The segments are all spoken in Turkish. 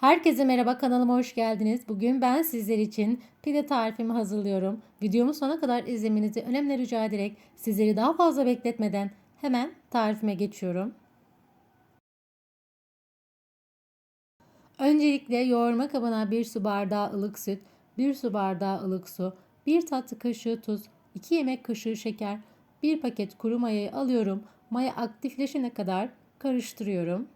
Herkese merhaba kanalıma hoş geldiniz. Bugün ben sizler için pide tarifimi hazırlıyorum. Videomu sona kadar izlemenizi önemli rica ederek sizleri daha fazla bekletmeden hemen tarifime geçiyorum. Öncelikle yoğurma kabına 1 su bardağı ılık süt, 1 su bardağı ılık su, 1 tatlı kaşığı tuz, 2 yemek kaşığı şeker, 1 paket kuru mayayı alıyorum. Maya aktifleşene kadar karıştırıyorum.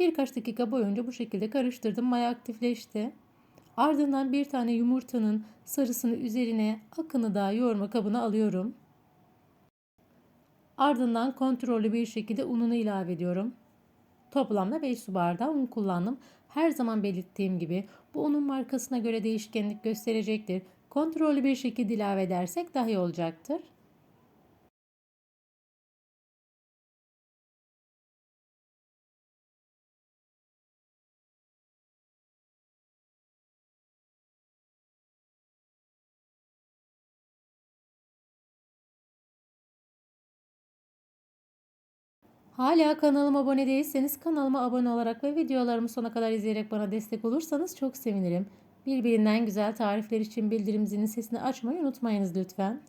Birkaç dakika boyunca bu şekilde karıştırdım. Maya aktifleşti. Ardından bir tane yumurtanın sarısını üzerine akını da yoğurma kabına alıyorum. Ardından kontrollü bir şekilde ununu ilave ediyorum. Toplamda 5 su bardağı un kullandım. Her zaman belirttiğim gibi bu unun markasına göre değişkenlik gösterecektir. Kontrollü bir şekilde ilave edersek daha iyi olacaktır. Hala kanalıma abone değilseniz kanalıma abone olarak ve videolarımı sona kadar izleyerek bana destek olursanız çok sevinirim. Birbirinden güzel tarifler için bildirim zilinin sesini açmayı unutmayınız lütfen.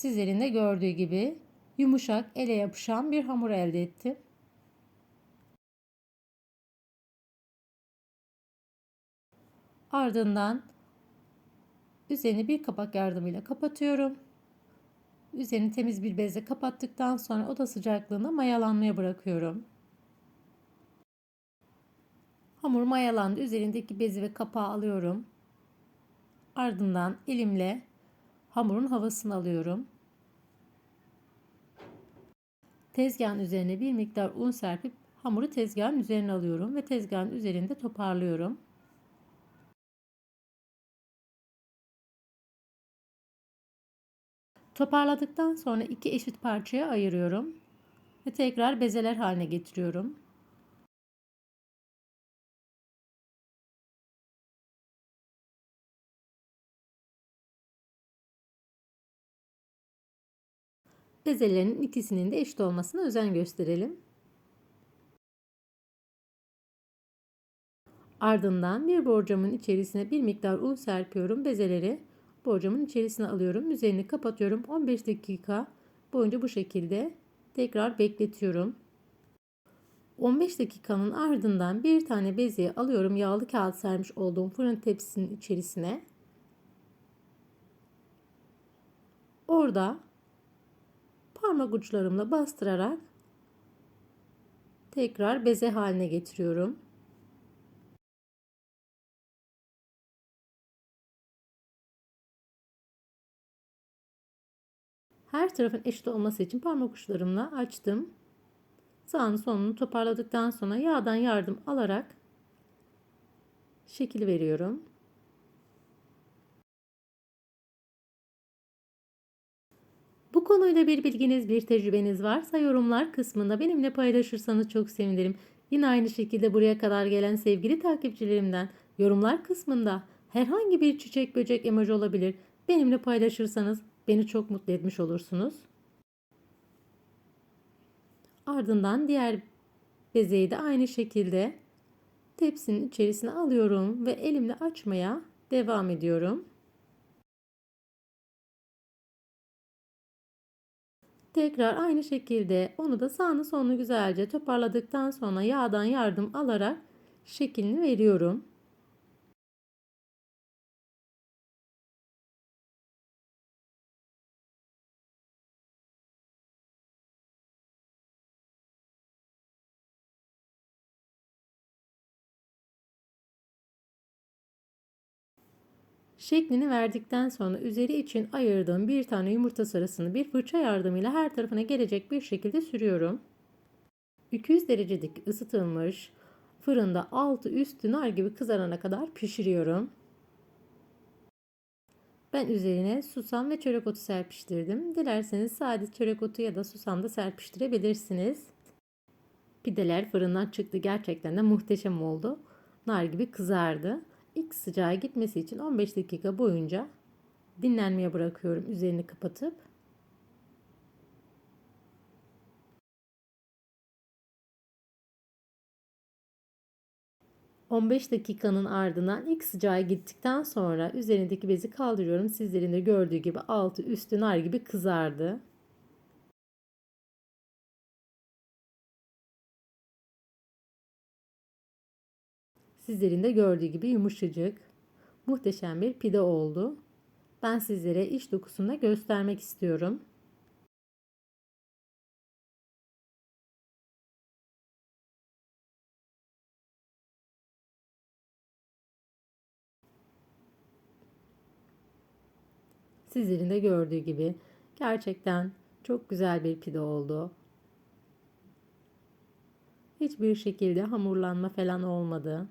Sizlerin de gördüğü gibi yumuşak, ele yapışan bir hamur elde ettim. Ardından üzerini bir kapak yardımıyla kapatıyorum. Üzerini temiz bir bezle kapattıktan sonra oda sıcaklığında mayalanmaya bırakıyorum. Hamur mayalandı. Üzerindeki bezi ve kapağı alıyorum. Ardından elimle hamurun havasını alıyorum. Tezgahın üzerine bir miktar un serpip hamuru tezgahın üzerine alıyorum ve tezgahın üzerinde toparlıyorum. Toparladıktan sonra iki eşit parçaya ayırıyorum ve tekrar bezeler haline getiriyorum. Bezelerin ikisinin de eşit olmasına özen gösterelim. Ardından bir borcamın içerisine bir miktar un serpiyorum. Bezeleri borcamın içerisine alıyorum. Üzerini kapatıyorum. 15 dakika boyunca bu şekilde tekrar bekletiyorum. 15 dakikanın ardından bir tane bezeyi alıyorum. Yağlı kağıt sermiş olduğum fırın tepsisinin içerisine. Orada parmak uçlarımla bastırarak tekrar beze haline getiriyorum. Her tarafın eşit olması için parmak uçlarımla açtım. Sağını sonunu toparladıktan sonra yağdan yardım alarak şekil veriyorum. Konuyla bir bilginiz, bir tecrübeniz varsa yorumlar kısmında benimle paylaşırsanız çok sevinirim. Yine aynı şekilde buraya kadar gelen sevgili takipçilerimden yorumlar kısmında herhangi bir çiçek böcek emoji olabilir. Benimle paylaşırsanız beni çok mutlu etmiş olursunuz. Ardından diğer bezeyi de aynı şekilde tepsinin içerisine alıyorum ve elimle açmaya devam ediyorum. Tekrar aynı şekilde onu da sağını solunu güzelce toparladıktan sonra yağdan yardım alarak şeklini veriyorum. Şeklini verdikten sonra üzeri için ayırdığım bir tane yumurta sarısını bir fırça yardımıyla her tarafına gelecek bir şekilde sürüyorum. 200 derecedeki ısıtılmış fırında altı üstü nar gibi kızarana kadar pişiriyorum. Ben üzerine susam ve çörek otu serpiştirdim. Dilerseniz sadece çörek otu ya da susam da serpiştirebilirsiniz. Pideler fırından çıktı. Gerçekten de muhteşem oldu. Nar gibi kızardı. İlk sıcağı gitmesi için 15 dakika boyunca dinlenmeye bırakıyorum üzerini kapatıp. ...15 dakikanın ardından ilk sıcağı gittikten sonra üzerindeki bezi kaldırıyorum. Sizlerin de gördüğü gibi altı üstü nar gibi kızardı. Sizlerin de gördüğü gibi yumuşacık, muhteşem bir pide oldu. Ben sizlere iç dokusunu da göstermek istiyorum. Sizlerin de gördüğü gibi gerçekten çok güzel bir pide oldu. Hiçbir şekilde hamurlanma falan olmadı.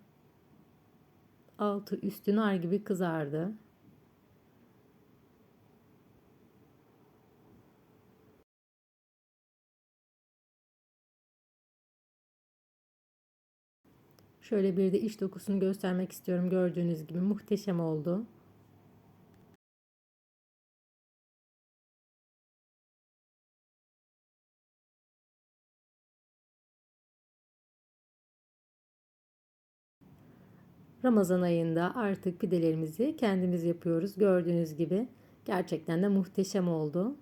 Altı üstü nar gibi kızardı. Şöyle bir de iç dokusunu göstermek istiyorum. Gördüğünüz gibi muhteşem oldu. Ramazan ayında artık pidelerimizi kendimiz yapıyoruz. Gördüğünüz gibi gerçekten de muhteşem oldu.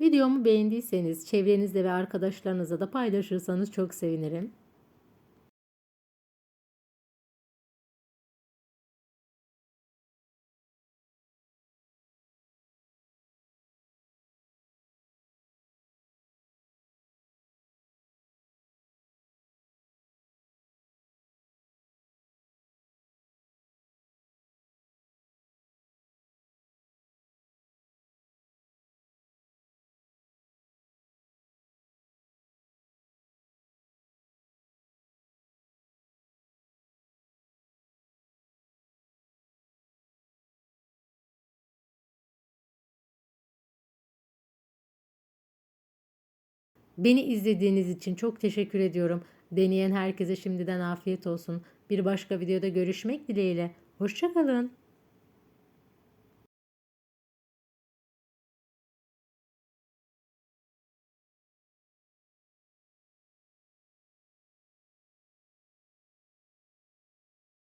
Videomu beğendiyseniz çevrenizde ve arkadaşlarınızla da paylaşırsanız çok sevinirim. Beni izlediğiniz için çok teşekkür ediyorum. Deneyen herkese şimdiden afiyet olsun. Bir başka videoda görüşmek dileğiyle. Hoşçakalın.